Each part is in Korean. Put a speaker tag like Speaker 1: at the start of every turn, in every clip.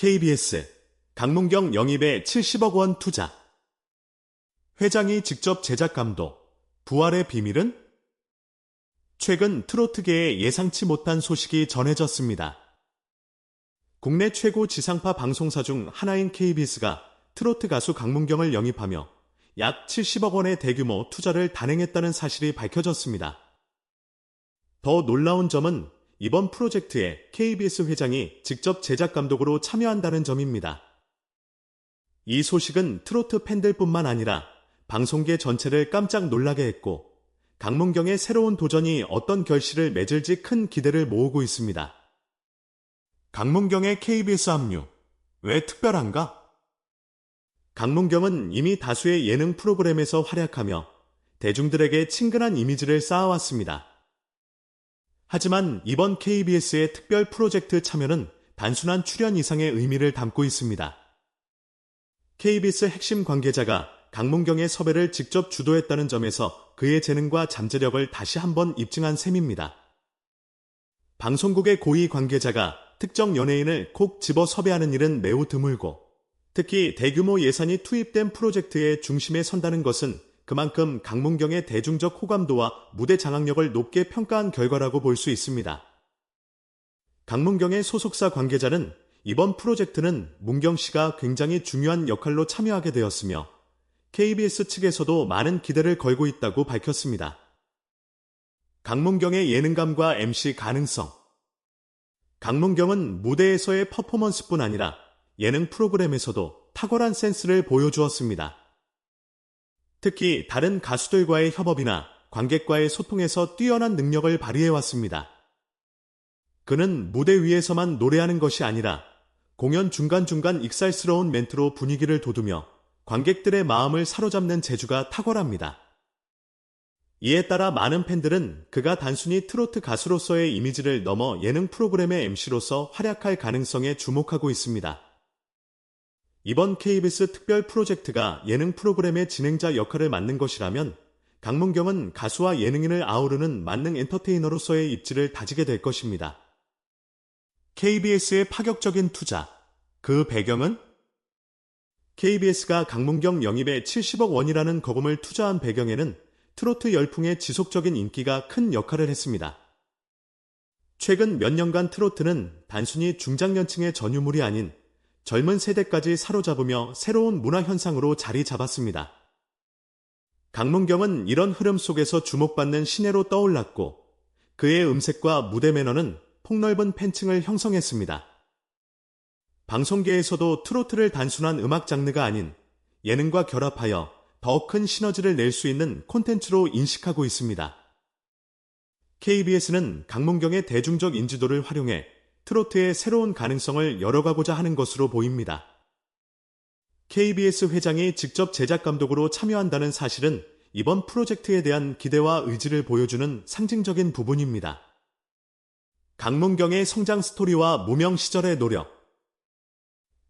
Speaker 1: KBS 강문경 영입에 70억 원 투자. 회장이 직접 제작 감독. 부활의 비밀은? 최근 트로트계에 예상치 못한 소식이 전해졌습니다. 국내 최고 지상파 방송사 중 하나인 KBS가 트로트 가수 강문경을 영입하며 약 70억 원의 대규모 투자를 단행했다는 사실이 밝혀졌습니다. 더 놀라운 점은 이번 프로젝트에 KBS 회장이 직접 제작 감독으로 참여한다는 점입니다. 이 소식은 트로트 팬들뿐만 아니라 방송계 전체를 깜짝 놀라게 했고 강문경의 새로운 도전이 어떤 결실을 맺을지 큰 기대를 모으고 있습니다. 강문경의 KBS 합류. 왜 특별한가? 강문경은 이미 다수의 예능 프로그램에서 활약하며 대중들에게 친근한 이미지를 쌓아왔습니다. 하지만 이번 KBS의 특별 프로젝트 참여는 단순한 출연 이상의 의미를 담고 있습니다. KBS 핵심 관계자가 강문경의 섭외를 직접 주도했다는 점에서 그의 재능과 잠재력을 다시 한번 입증한 셈입니다. 방송국의 고위 관계자가 특정 연예인을 콕 집어 섭외하는 일은 매우 드물고 특히 대규모 예산이 투입된 프로젝트의 중심에 선다는 것은 그만큼 강문경의 대중적 호감도와 무대 장악력을 높게 평가한 결과라고 볼 수 있습니다. 강문경의 소속사 관계자는 이번 프로젝트는 문경 씨가 굉장히 중요한 역할로 참여하게 되었으며 KBS 측에서도 많은 기대를 걸고 있다고 밝혔습니다. 강문경의 예능감과 MC 가능성 강문경은 무대에서의 퍼포먼스뿐 아니라 예능 프로그램에서도 탁월한 센스를 보여주었습니다. 특히 다른 가수들과의 협업이나 관객과의 소통에서 뛰어난 능력을 발휘해왔습니다. 그는 무대 위에서만 노래하는 것이 아니라 공연 중간중간 익살스러운 멘트로 분위기를 돋우며 관객들의 마음을 사로잡는 재주가 탁월합니다. 이에 따라 많은 팬들은 그가 단순히 트로트 가수로서의 이미지를 넘어 예능 프로그램의 MC로서 활약할 가능성에 주목하고 있습니다. 이번 KBS 특별 프로젝트가 예능 프로그램의 진행자 역할을 맡는 것이라면 강문경은 가수와 예능인을 아우르는 만능 엔터테이너로서의 입지를 다지게 될 것입니다. KBS의 파격적인 투자. 그 배경은? KBS가 강문경 영입에 70억 원이라는 거금을 투자한 배경에는 트로트 열풍의 지속적인 인기가 큰 역할을 했습니다. 최근 몇 년간 트로트는 단순히 중장년층의 전유물이 아닌 젊은 세대까지 사로잡으며 새로운 문화 현상으로 자리 잡았습니다. 강문경은 이런 흐름 속에서 주목받는 신예로 떠올랐고 그의 음색과 무대 매너는 폭넓은 팬층을 형성했습니다. 방송계에서도 트로트를 단순한 음악 장르가 아닌 예능과 결합하여 더 큰 시너지를 낼 수 있는 콘텐츠로 인식하고 있습니다. KBS는 강문경의 대중적 인지도를 활용해 트로트의 새로운 가능성을 열어가고자 하는 것으로 보입니다. KBS 회장이 직접 제작 감독으로 참여한다는 사실은 이번 프로젝트에 대한 기대와 의지를 보여주는 상징적인 부분입니다. 강문경의 성장 스토리와 무명 시절의 노력.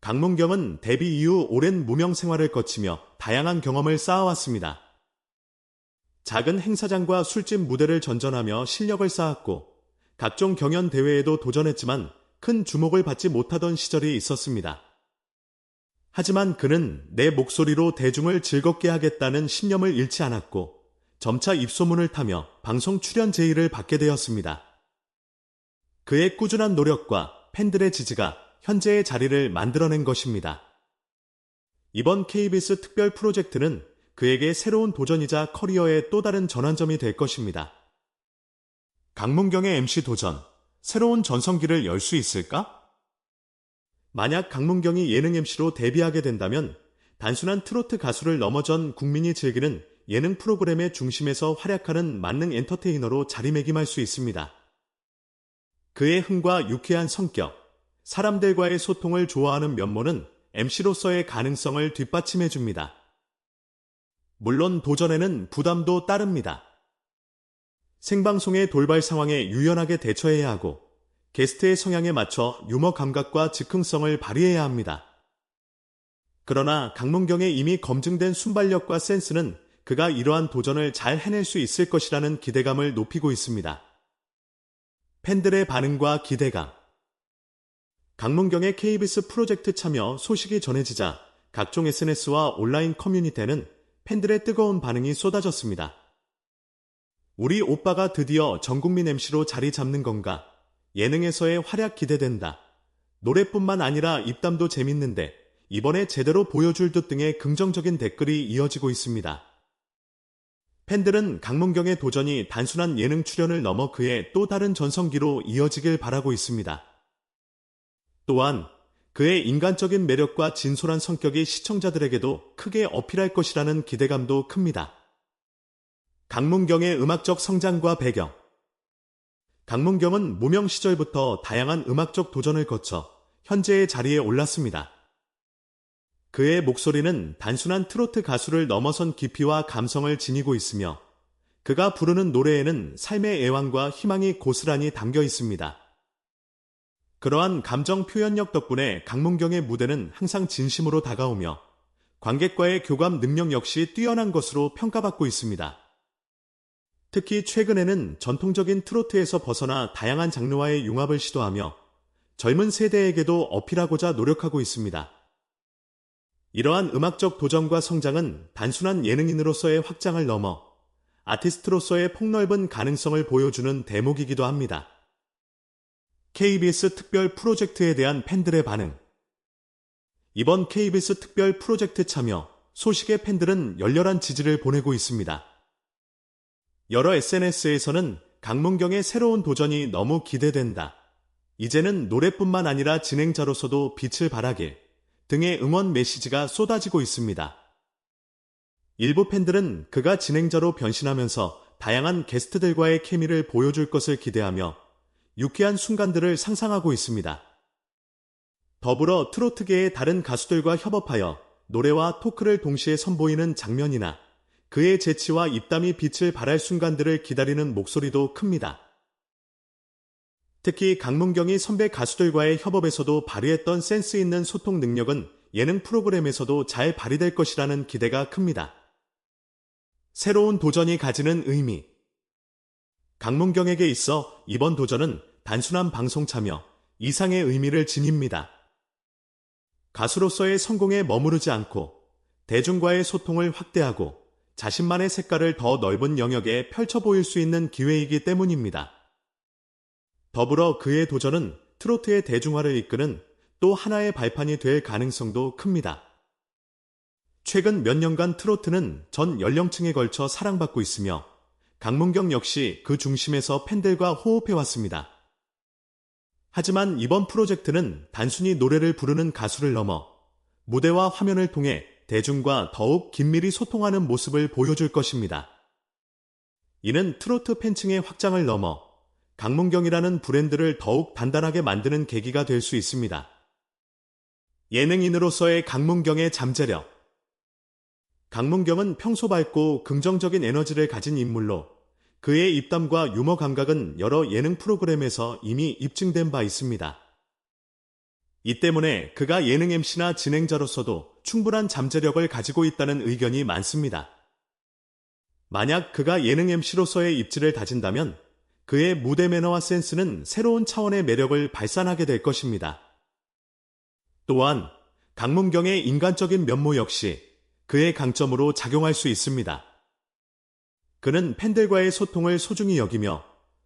Speaker 1: 강문경은 데뷔 이후 오랜 무명 생활을 거치며 다양한 경험을 쌓아왔습니다. 작은 행사장과 술집 무대를 전전하며 실력을 쌓았고 각종 경연 대회에도 도전했지만 큰 주목을 받지 못하던 시절이 있었습니다. 하지만 그는 내 목소리로 대중을 즐겁게 하겠다는 신념을 잃지 않았고 점차 입소문을 타며 방송 출연 제의를 받게 되었습니다. 그의 꾸준한 노력과 팬들의 지지가 현재의 자리를 만들어낸 것입니다. 이번 KBS 특별 프로젝트는 그에게 새로운 도전이자 커리어의 또 다른 전환점이 될 것입니다. 강문경의 MC 도전, 새로운 전성기를 열 수 있을까? 만약 강문경이 예능 MC로 데뷔하게 된다면 단순한 트로트 가수를 넘어 전 국민이 즐기는 예능 프로그램의 중심에서 활약하는 만능 엔터테이너로 자리매김할 수 있습니다. 그의 흥과 유쾌한 성격, 사람들과의 소통을 좋아하는 면모는 MC로서의 가능성을 뒷받침해 줍니다. 물론 도전에는 부담도 따릅니다. 생방송의 돌발 상황에 유연하게 대처해야 하고 게스트의 성향에 맞춰 유머 감각과 즉흥성을 발휘해야 합니다. 그러나 강문경의 이미 검증된 순발력과 센스는 그가 이러한 도전을 잘 해낼 수 있을 것이라는 기대감을 높이고 있습니다. 팬들의 반응과 기대감. 강문경의 KBS 프로젝트 참여 소식이 전해지자 각종 SNS와 온라인 커뮤니티에는 팬들의 뜨거운 반응이 쏟아졌습니다. 우리 오빠가 드디어 전국민 MC로 자리 잡는 건가? 예능에서의 활약 기대된다. 노래뿐만 아니라 입담도 재밌는데 이번에 제대로 보여줄 듯 등의 긍정적인 댓글이 이어지고 있습니다. 팬들은 강문경의 도전이 단순한 예능 출연을 넘어 그의 또 다른 전성기로 이어지길 바라고 있습니다. 또한 그의 인간적인 매력과 진솔한 성격이 시청자들에게도 크게 어필할 것이라는 기대감도 큽니다. 강문경의 음악적 성장과 배경 강문경은 무명 시절부터 다양한 음악적 도전을 거쳐 현재의 자리에 올랐습니다. 그의 목소리는 단순한 트로트 가수를 넘어선 깊이와 감성을 지니고 있으며 그가 부르는 노래에는 삶의 애환과 희망이 고스란히 담겨 있습니다. 그러한 감정 표현력 덕분에 강문경의 무대는 항상 진심으로 다가오며 관객과의 교감 능력 역시 뛰어난 것으로 평가받고 있습니다. 특히 최근에는 전통적인 트로트에서 벗어나 다양한 장르와의 융합을 시도하며 젊은 세대에게도 어필하고자 노력하고 있습니다. 이러한 음악적 도전과 성장은 단순한 예능인으로서의 확장을 넘어 아티스트로서의 폭넓은 가능성을 보여주는 대목이기도 합니다. KBS 특별 프로젝트에 대한 팬들의 반응 이번 KBS 특별 프로젝트 참여 소식의 팬들은 열렬한 지지를 보내고 있습니다. 여러 SNS에서는 강문경의 새로운 도전이 너무 기대된다. 이제는 노래뿐만 아니라 진행자로서도 빛을 발하길 등의 응원 메시지가 쏟아지고 있습니다. 일부 팬들은 그가 진행자로 변신하면서 다양한 게스트들과의 케미를 보여줄 것을 기대하며 유쾌한 순간들을 상상하고 있습니다. 더불어 트로트계의 다른 가수들과 협업하여 노래와 토크를 동시에 선보이는 장면이나 그의 재치와 입담이 빛을 발할 순간들을 기다리는 목소리도 큽니다. 특히 강문경이 선배 가수들과의 협업에서도 발휘했던 센스 있는 소통 능력은 예능 프로그램에서도 잘 발휘될 것이라는 기대가 큽니다. 새로운 도전이 가지는 의미. 강문경에게 있어 이번 도전은 단순한 방송 참여 이상의 의미를 지닙니다. 가수로서의 성공에 머무르지 않고 대중과의 소통을 확대하고 자신만의 색깔을 더 넓은 영역에 펼쳐 보일 수 있는 기회이기 때문입니다. 더불어 그의 도전은 트로트의 대중화를 이끄는 또 하나의 발판이 될 가능성도 큽니다. 최근 몇 년간 트로트는 전 연령층에 걸쳐 사랑받고 있으며 강문경 역시 그 중심에서 팬들과 호흡해왔습니다. 하지만 이번 프로젝트는 단순히 노래를 부르는 가수를 넘어 무대와 화면을 통해 대중과 더욱 긴밀히 소통하는 모습을 보여줄 것입니다. 이는 트로트 팬층의 확장을 넘어 강문경이라는 브랜드를 더욱 단단하게 만드는 계기가 될 수 있습니다. 예능인으로서의 강문경의 잠재력 강문경은 평소 밝고 긍정적인 에너지를 가진 인물로 그의 입담과 유머 감각은 여러 예능 프로그램에서 이미 입증된 바 있습니다. 이 때문에 그가 예능 MC나 진행자로서도 충분한 잠재력을 가지고 있다는 의견이 많습니다. 만약 그가 예능 MC로서의 입지를 다진다면 그의 무대 매너와 센스는 새로운 차원의 매력을 발산하게 될 것입니다. 또한 강문경의 인간적인 면모 역시 그의 강점으로 작용할 수 있습니다. 그는 팬들과의 소통을 소중히 여기며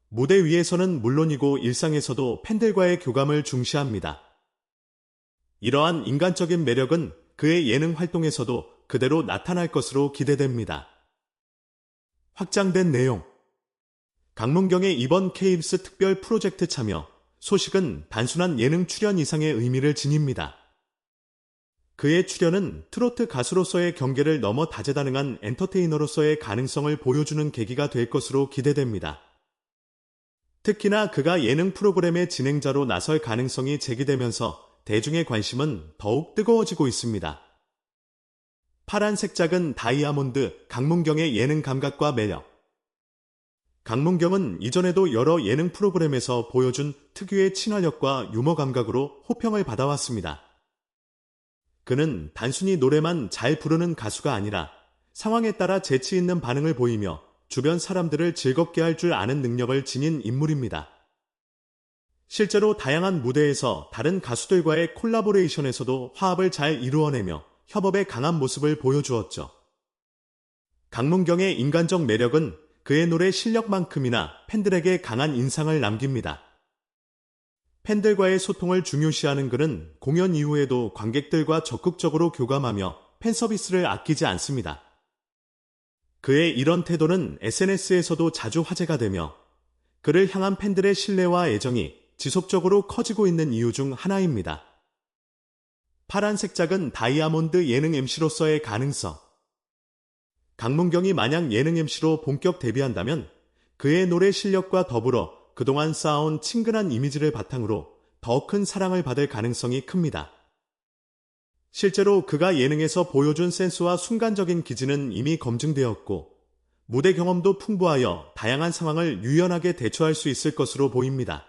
Speaker 1: 무대 위에서는 물론이고 일상에서도 팬들과의 교감을 중시합니다. 이러한 인간적인 매력은 그의 예능 활동에서도 그대로 나타날 것으로 기대됩니다. 확장된 내용 강문경의 이번 케이브스 특별 프로젝트 참여 소식은 단순한 예능 출연 이상의 의미를 지닙니다. 그의 출연은 트로트 가수로서의 경계를 넘어 다재다능한 엔터테이너로서의 가능성을 보여주는 계기가 될 것으로 기대됩니다. 특히나 그가 예능 프로그램의 진행자로 나설 가능성이 제기되면서 대중의 관심은 더욱 뜨거워지고 있습니다. 파란색 작은 다이아몬드 강문경의 예능 감각과 매력. 강문경은 이전에도 여러 예능 프로그램에서 보여준 특유의 친화력과 유머 감각으로 호평을 받아왔습니다. 그는 단순히 노래만 잘 부르는 가수가 아니라 상황에 따라 재치 있는 반응을 보이며 주변 사람들을 즐겁게 할 줄 아는 능력을 지닌 인물입니다. 실제로 다양한 무대에서 다른 가수들과의 콜라보레이션에서도 화합을 잘 이루어내며 협업의 강한 모습을 보여주었죠. 강문경의 인간적 매력은 그의 노래 실력만큼이나 팬들에게 강한 인상을 남깁니다. 팬들과의 소통을 중요시하는 그는 공연 이후에도 관객들과 적극적으로 교감하며 팬 서비스를 아끼지 않습니다. 그의 이런 태도는 SNS에서도 자주 화제가 되며 그를 향한 팬들의 신뢰와 애정이 지속적으로 커지고 있는 이유 중 하나입니다. 파란색 작은 다이아몬드 예능 MC로서의 가능성. 강문경이 만약 예능 MC로 본격 데뷔한다면 그의 노래 실력과 더불어 그동안 쌓아온 친근한 이미지를 바탕으로 더 큰 사랑을 받을 가능성이 큽니다. 실제로 그가 예능에서 보여준 센스와 순간적인 기지는 이미 검증되었고 무대 경험도 풍부하여 다양한 상황을 유연하게 대처할 수 있을 것으로 보입니다.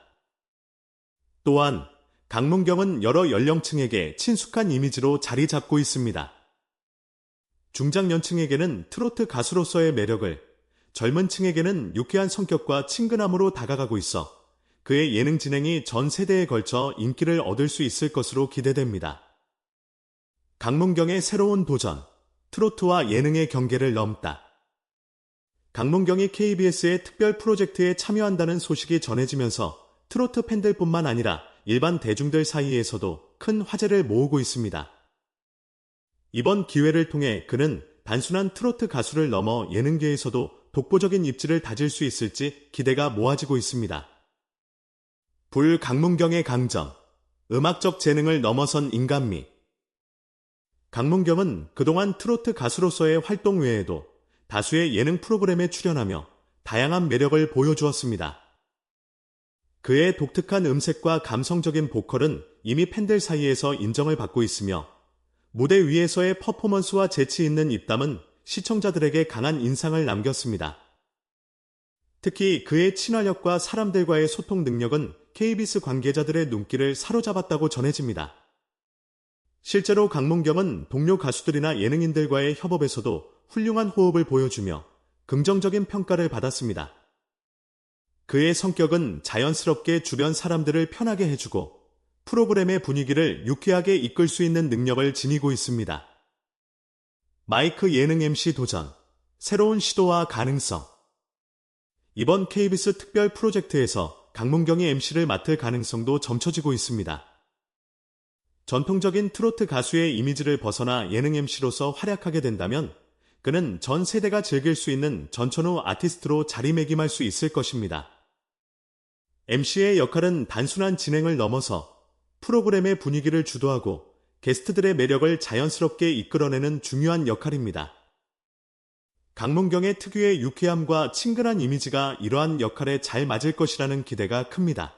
Speaker 1: 또한 강문경은 여러 연령층에게 친숙한 이미지로 자리 잡고 있습니다. 중장년층에게는 트로트 가수로서의 매력을, 젊은 층에게는 유쾌한 성격과 친근함으로 다가가고 있어 그의 예능 진행이 전 세대에 걸쳐 인기를 얻을 수 있을 것으로 기대됩니다. 강문경의 새로운 도전, 트로트와 예능의 경계를 넘다. 강문경이 KBS의 특별 프로젝트에 참여한다는 소식이 전해지면서 트로트 팬들뿐만 아니라 일반 대중들 사이에서도 큰 화제를 모으고 있습니다. 이번 기회를 통해 그는 단순한 트로트 가수를 넘어 예능계에서도 독보적인 입지를 다질 수 있을지 기대가 모아지고 있습니다. 불 강문경의 강점, 음악적 재능을 넘어선 인간미. 강문경은 그동안 트로트 가수로서의 활동 외에도 다수의 예능 프로그램에 출연하며 다양한 매력을 보여주었습니다. 그의 독특한 음색과 감성적인 보컬은 이미 팬들 사이에서 인정을 받고 있으며 무대 위에서의 퍼포먼스와 재치 있는 입담은 시청자들에게 강한 인상을 남겼습니다. 특히 그의 친화력과 사람들과의 소통 능력은 KBS 관계자들의 눈길을 사로잡았다고 전해집니다. 실제로 강문경은 동료 가수들이나 예능인들과의 협업에서도 훌륭한 호흡을 보여주며 긍정적인 평가를 받았습니다. 그의 성격은 자연스럽게 주변 사람들을 편하게 해주고 프로그램의 분위기를 유쾌하게 이끌 수 있는 능력을 지니고 있습니다. 마이크 예능 MC 도전, 새로운 시도와 가능성. 이번 KBS 특별 프로젝트에서 강문경이 MC를 맡을 가능성도 점쳐지고 있습니다. 전통적인 트로트 가수의 이미지를 벗어나 예능 MC로서 활약하게 된다면 그는 전 세대가 즐길 수 있는 전천후 아티스트로 자리매김할 수 있을 것입니다. MC의 역할은 단순한 진행을 넘어서 프로그램의 분위기를 주도하고 게스트들의 매력을 자연스럽게 이끌어내는 중요한 역할입니다. 강문경의 특유의 유쾌함과 친근한 이미지가 이러한 역할에 잘 맞을 것이라는 기대가 큽니다.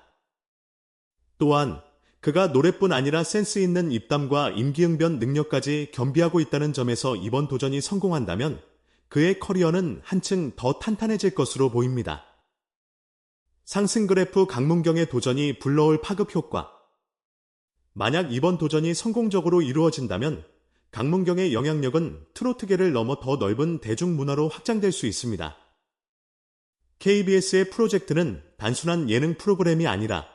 Speaker 1: 또한 그가 노래뿐 아니라 센스 있는 입담과 임기응변 능력까지 겸비하고 있다는 점에서 이번 도전이 성공한다면 그의 커리어는 한층 더 탄탄해질 것으로 보입니다. 상승 그래프 강문경의 도전이 불러올 파급 효과. 만약 이번 도전이 성공적으로 이루어진다면 강문경의 영향력은 트로트계를 넘어 더 넓은 대중문화로 확장될 수 있습니다. KBS의 프로젝트는 단순한 예능 프로그램이 아니라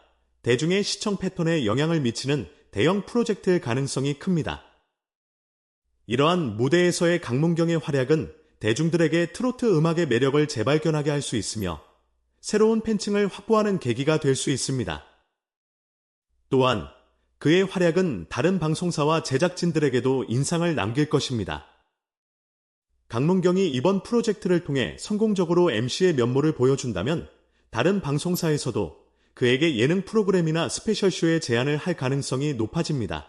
Speaker 1: 대중의 시청 패턴에 영향을 미치는 대형 프로젝트일 가능성이 큽니다. 이러한 무대에서의 강문경의 활약은 대중들에게 트로트 음악의 매력을 재발견하게 할 수 있으며 새로운 팬층을 확보하는 계기가 될 수 있습니다. 또한 그의 활약은 다른 방송사와 제작진들에게도 인상을 남길 것입니다. 강문경이 이번 프로젝트를 통해 성공적으로 MC의 면모를 보여준다면 다른 방송사에서도 그에게 예능 프로그램이나 스페셜쇼에 제안을 할 가능성이 높아집니다.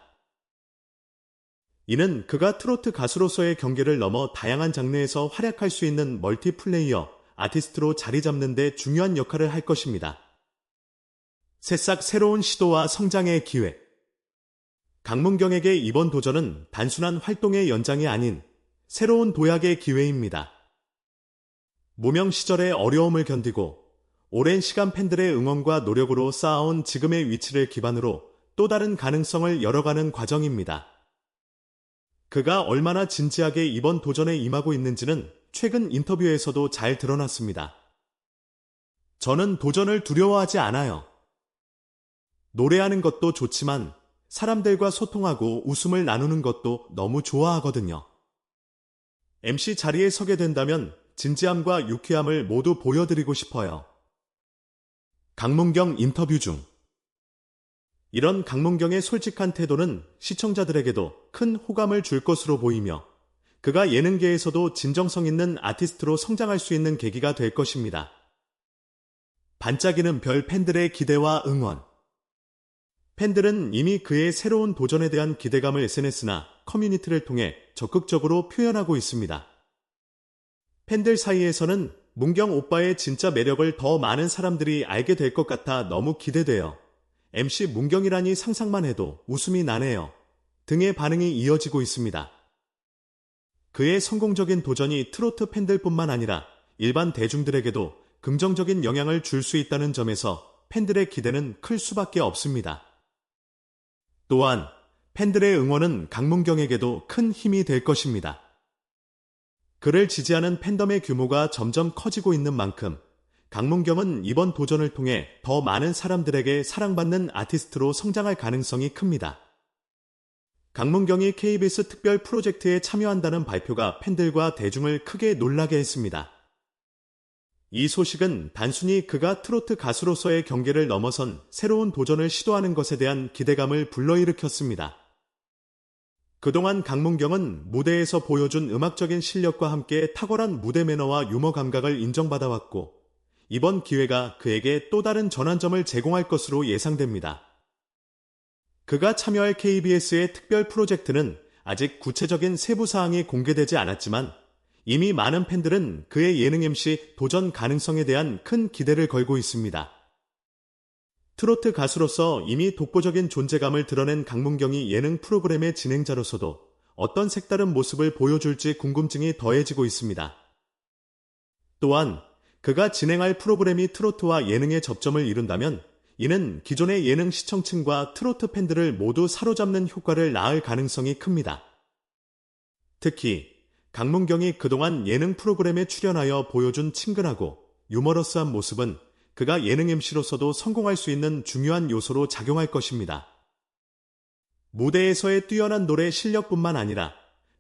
Speaker 1: 이는 그가 트로트 가수로서의 경계를 넘어 다양한 장르에서 활약할 수 있는 멀티플레이어, 아티스트로 자리 잡는 데 중요한 역할을 할 것입니다. 새싹 새로운 시도와 성장의 기회. 강문경에게 이번 도전은 단순한 활동의 연장이 아닌 새로운 도약의 기회입니다. 무명 시절의 어려움을 견디고 오랜 시간 팬들의 응원과 노력으로 쌓아온 지금의 위치를 기반으로 또 다른 가능성을 열어가는 과정입니다. 그가 얼마나 진지하게 이번 도전에 임하고 있는지는 최근 인터뷰에서도 잘 드러났습니다. 저는 도전을 두려워하지 않아요. 노래하는 것도 좋지만 사람들과 소통하고 웃음을 나누는 것도 너무 좋아하거든요. MC 자리에 서게 된다면 진지함과 유쾌함을 모두 보여드리고 싶어요. 강문경 인터뷰 중 이런 강문경의 솔직한 태도는 시청자들에게도 큰 호감을 줄 것으로 보이며 그가 예능계에서도 진정성 있는 아티스트로 성장할 수 있는 계기가 될 것입니다. 반짝이는 별 팬들의 기대와 응원. 팬들은 이미 그의 새로운 도전에 대한 기대감을 SNS나 커뮤니티를 통해 적극적으로 표현하고 있습니다. 팬들 사이에서는 문경 오빠의 진짜 매력을 더 많은 사람들이 알게 될 것 같아 너무 기대돼요. MC 문경이라니 상상만 해도 웃음이 나네요. 등의 반응이 이어지고 있습니다. 그의 성공적인 도전이 트로트 팬들뿐만 아니라 일반 대중들에게도 긍정적인 영향을 줄 수 있다는 점에서 팬들의 기대는 클 수밖에 없습니다. 또한 팬들의 응원은 강문경에게도 큰 힘이 될 것입니다. 그를 지지하는 팬덤의 규모가 점점 커지고 있는 만큼 강문경은 이번 도전을 통해 더 많은 사람들에게 사랑받는 아티스트로 성장할 가능성이 큽니다. 강문경이 KBS 특별 프로젝트에 참여한다는 발표가 팬들과 대중을 크게 놀라게 했습니다. 이 소식은 단순히 그가 트로트 가수로서의 경계를 넘어선 새로운 도전을 시도하는 것에 대한 기대감을 불러일으켰습니다. 그동안 강문경은 무대에서 보여준 음악적인 실력과 함께 탁월한 무대 매너와 유머 감각을 인정받아왔고, 이번 기회가 그에게 또 다른 전환점을 제공할 것으로 예상됩니다. 그가 참여할 KBS의 특별 프로젝트는 아직 구체적인 세부 사항이 공개되지 않았지만 이미 많은 팬들은 그의 예능 MC 도전 가능성에 대한 큰 기대를 걸고 있습니다. 트로트 가수로서 이미 독보적인 존재감을 드러낸 강문경이 예능 프로그램의 진행자로서도 어떤 색다른 모습을 보여줄지 궁금증이 더해지고 있습니다. 또한 그가 진행할 프로그램이 트로트와 예능의 접점을 이룬다면 이는 기존의 예능 시청층과 트로트 팬들을 모두 사로잡는 효과를 낳을 가능성이 큽니다. 특히 강문경이 그동안 예능 프로그램에 출연하여 보여준 친근하고 유머러스한 모습은 그가 예능 MC로서도 성공할 수 있는 중요한 요소로 작용할 것입니다. 무대에서의 뛰어난 노래 실력뿐만 아니라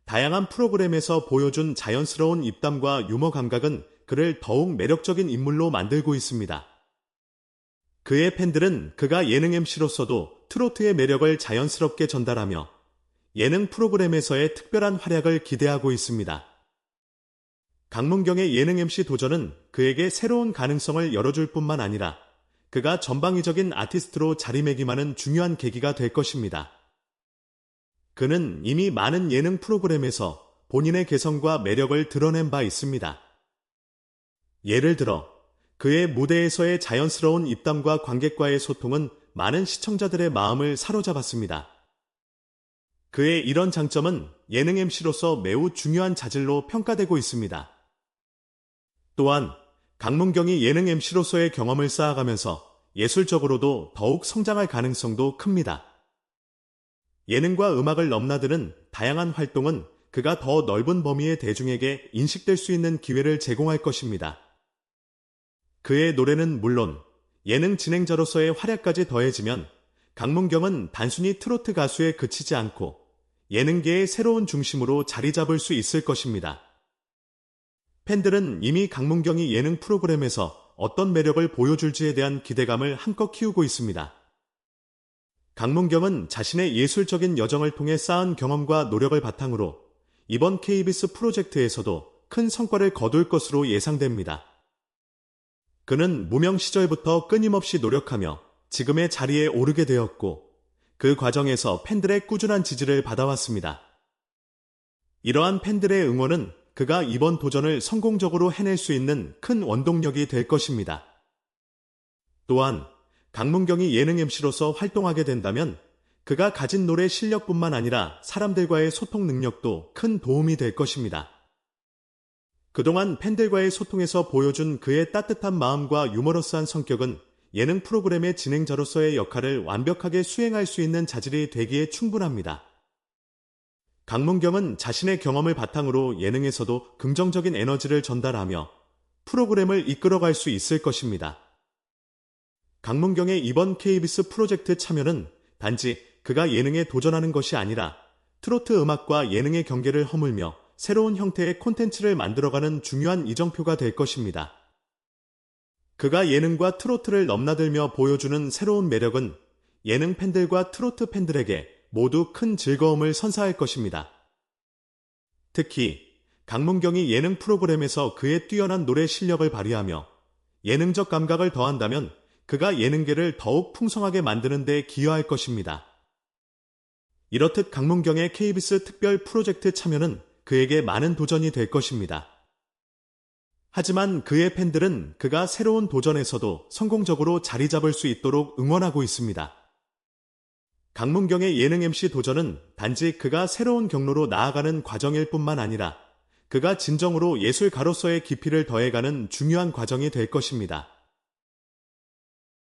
Speaker 1: 다양한 프로그램에서 보여준 자연스러운 입담과 유머 감각은 그를 더욱 매력적인 인물로 만들고 있습니다. 그의 팬들은 그가 예능 MC로서도 트로트의 매력을 자연스럽게 전달하며 예능 프로그램에서의 특별한 활약을 기대하고 있습니다. 강문경의 예능 MC 도전은 그에게 새로운 가능성을 열어줄 뿐만 아니라 그가 전방위적인 아티스트로 자리매김하는 중요한 계기가 될 것입니다. 그는 이미 많은 예능 프로그램에서 본인의 개성과 매력을 드러낸 바 있습니다. 예를 들어 그의 무대에서의 자연스러운 입담과 관객과의 소통은 많은 시청자들의 마음을 사로잡았습니다. 그의 이런 장점은 예능 MC로서 매우 중요한 자질로 평가되고 있습니다. 또한 강문경이 예능 MC로서의 경험을 쌓아가면서 예술적으로도 더욱 성장할 가능성도 큽니다. 예능과 음악을 넘나드는 다양한 활동은 그가 더 넓은 범위의 대중에게 인식될 수 있는 기회를 제공할 것입니다. 그의 노래는 물론 예능 진행자로서의 활약까지 더해지면 강문경은 단순히 트로트 가수에 그치지 않고 예능계의 새로운 중심으로 자리 잡을 수 있을 것입니다. 팬들은 이미 강문경이 예능 프로그램에서 어떤 매력을 보여줄지에 대한 기대감을 한껏 키우고 있습니다. 강문경은 자신의 예술적인 여정을 통해 쌓은 경험과 노력을 바탕으로 이번 KBS 프로젝트에서도 큰 성과를 거둘 것으로 예상됩니다. 그는 무명 시절부터 끊임없이 노력하며 지금의 자리에 오르게 되었고 그 과정에서 팬들의 꾸준한 지지를 받아왔습니다. 이러한 팬들의 응원은 그가 이번 도전을 성공적으로 해낼 수 있는 큰 원동력이 될 것입니다. 또한 강문경이 예능 MC로서 활동하게 된다면 그가 가진 노래 실력뿐만 아니라 사람들과의 소통 능력도 큰 도움이 될 것입니다. 그동안 팬들과의 소통에서 보여준 그의 따뜻한 마음과 유머러스한 성격은 예능 프로그램의 진행자로서의 역할을 완벽하게 수행할 수 있는 자질이 되기에 충분합니다. 강문경은 자신의 경험을 바탕으로 예능에서도 긍정적인 에너지를 전달하며 프로그램을 이끌어갈 수 있을 것입니다. 강문경의 이번 KBS 프로젝트 참여는 단지 그가 예능에 도전하는 것이 아니라 트로트 음악과 예능의 경계를 허물며 새로운 형태의 콘텐츠를 만들어가는 중요한 이정표가 될 것입니다. 그가 예능과 트로트를 넘나들며 보여주는 새로운 매력은 예능 팬들과 트로트 팬들에게 모두 큰 즐거움을 선사할 것입니다. 특히 강문경이 예능 프로그램에서 그의 뛰어난 노래 실력을 발휘하며 예능적 감각을 더한다면 그가 예능계를 더욱 풍성하게 만드는 데 기여할 것입니다. 이렇듯 강문경의 KBS 특별 프로젝트 참여는 그에게 많은 도전이 될 것입니다. 하지만 그의 팬들은 그가 새로운 도전에서도 성공적으로 자리 잡을 수 있도록 응원하고 있습니다. 강문경의 예능 MC 도전은 단지 그가 새로운 경로로 나아가는 과정일 뿐만 아니라 그가 진정으로 예술가로서의 깊이를 더해가는 중요한 과정이 될 것입니다.